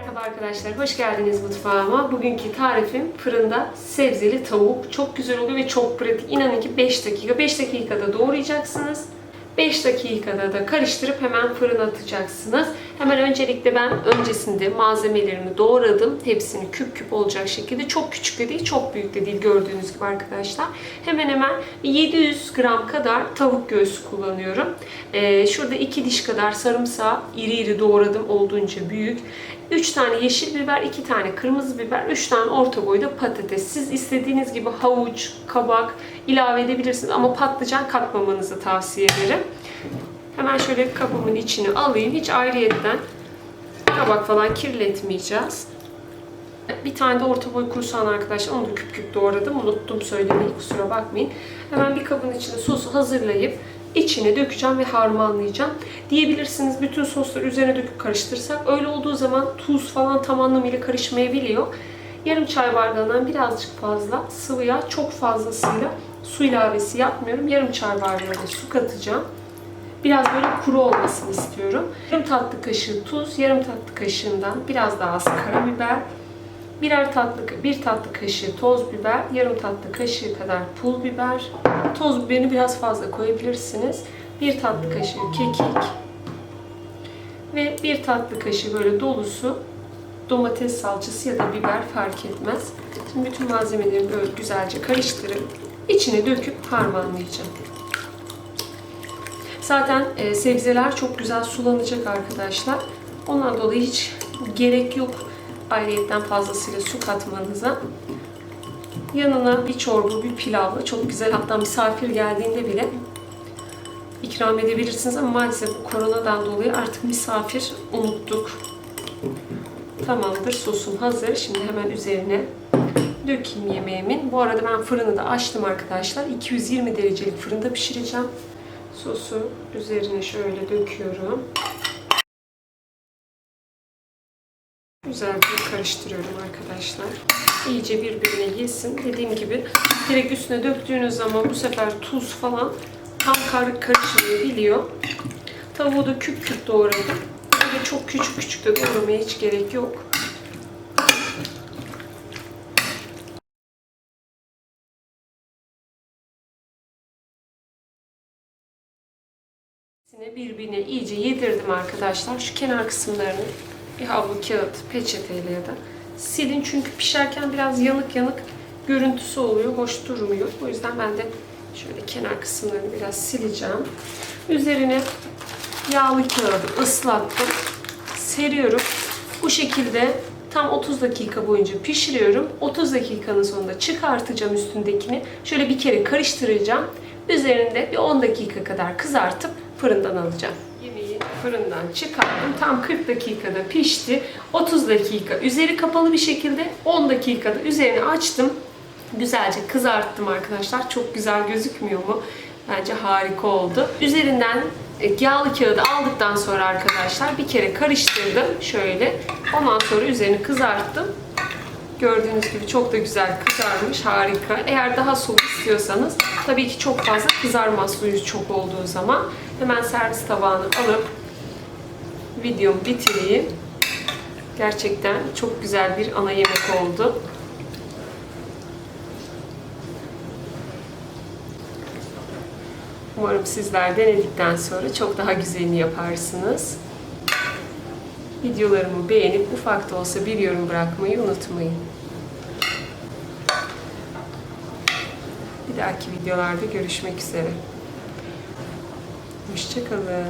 Merhaba arkadaşlar, hoş geldiniz mutfağıma. Bugünkü tarifim fırında sebzeli tavuk. Çok güzel oluyor ve çok pratik. İnanın ki 5 dakika. 5 dakikada doğrayacaksınız. 5 dakikada da karıştırıp hemen fırına atacaksınız. Hemen öncelikle ben öncesinde malzemelerimi doğradım. Hepsini küp küp olacak şekilde. Çok küçük de değil, çok büyük de değil gördüğünüz gibi arkadaşlar. Hemen hemen 700 gram kadar tavuk göğsü kullanıyorum. Ee, şurada 2 diş kadar sarımsağı iri iri doğradım olduğunca büyük. 3 tane yeşil biber, 2 tane kırmızı biber, 3 tane orta boyda patates. Siz istediğiniz gibi havuç, kabak ilave edebilirsiniz ama patlıcan katmamanızı tavsiye ederim. Hemen şöyle kabımın içine alayım. Hiç ayrıyetten kabak falan kirletmeyeceğiz. Bir tane de orta boy kuru soğan arkadaşlar. Onu da küp küp doğradım. Unuttum söylemeyi kusura bakmayın. Hemen bir kabın içine sosu hazırlayıp içine dökeceğim ve harmanlayacağım. Diyebilirsiniz bütün sosları üzerine döküp karıştırsak. Öyle olduğu zaman tuz falan tam anlamıyla karışmayabiliyor. Yarım çay bardağından birazcık fazla sıvı yağ, çok fazlasıyla su ilavesi yapmıyorum. Yarım çay bardağı da su katacağım. Biraz böyle kuru olmasını istiyorum. Yarım tatlı kaşığı tuz, yarım tatlı kaşığından biraz daha az karabiber, birer tatlı bir tatlı kaşığı toz biber, yarım tatlı kaşığı kadar pul biber. Toz biberini biraz fazla koyabilirsiniz. Bir tatlı kaşığı kekik ve bir tatlı kaşığı böyle dolusu domates salçası ya da biber fark etmez. Şimdi bütün malzemeleri böyle güzelce karıştırıp içine döküp harmanlayacağım. Zaten e, sebzeler çok güzel sulanacak arkadaşlar. Ondan dolayı hiç gerek yok ayrıyetten fazlasıyla su katmanıza. Yanına bir çorba, bir pilavla çok güzel. Hatta misafir geldiğinde bile ikram edebilirsiniz ama maalesef bu koronadan dolayı artık misafir unuttuk. Tamamdır sosum hazır. Şimdi hemen üzerine dökeyim yemeğimin. Bu arada ben fırını da açtım arkadaşlar. 220 derecelik fırında pişireceğim. Sosu üzerine şöyle döküyorum. Güzelce karıştırıyorum arkadaşlar. İyice birbirine yesin. Dediğim gibi direkt üstüne döktüğünüz zaman bu sefer tuz falan tam kar karışmayabiliyor. Tavuğu da küp küp doğradım. Böyle çok küçük küçük de doğramaya hiç gerek yok. Hepsini birbirine iyice yedirdim arkadaşlar. Şu kenar kısımlarını bir havlu kağıt, peçeteyle ya da silin. Çünkü pişerken biraz yanık yanık görüntüsü oluyor. Hoş durmuyor. O yüzden ben de şöyle kenar kısımlarını biraz sileceğim. Üzerine yağlı kağıdı ıslattım. Seriyorum. Bu şekilde tam 30 dakika boyunca pişiriyorum. 30 dakikanın sonunda çıkartacağım üstündekini. Şöyle bir kere karıştıracağım. Üzerinde bir 10 dakika kadar kızartıp fırından alacağım. Yemeği fırından çıkarttım. Tam 40 dakikada pişti. 30 dakika üzeri kapalı bir şekilde 10 dakikada üzerini açtım. Güzelce kızarttım arkadaşlar. Çok güzel gözükmüyor mu? Bence harika oldu. Üzerinden e, yağlı kağıdı aldıktan sonra arkadaşlar bir kere karıştırdım şöyle. Ondan sonra üzerini kızarttım. Gördüğünüz gibi çok da güzel kızarmış. Harika. Eğer daha soğuk istiyorsanız tabii ki çok fazla kızarmaz suyu çok olduğu zaman. Hemen servis tabağına alıp videomu bitireyim. Gerçekten çok güzel bir ana yemek oldu. Umarım sizler denedikten sonra çok daha güzelini yaparsınız. Videolarımı beğenip ufak da olsa bir yorum bırakmayı unutmayın. Bir dahaki videolarda görüşmek üzere. Hoşçakalın.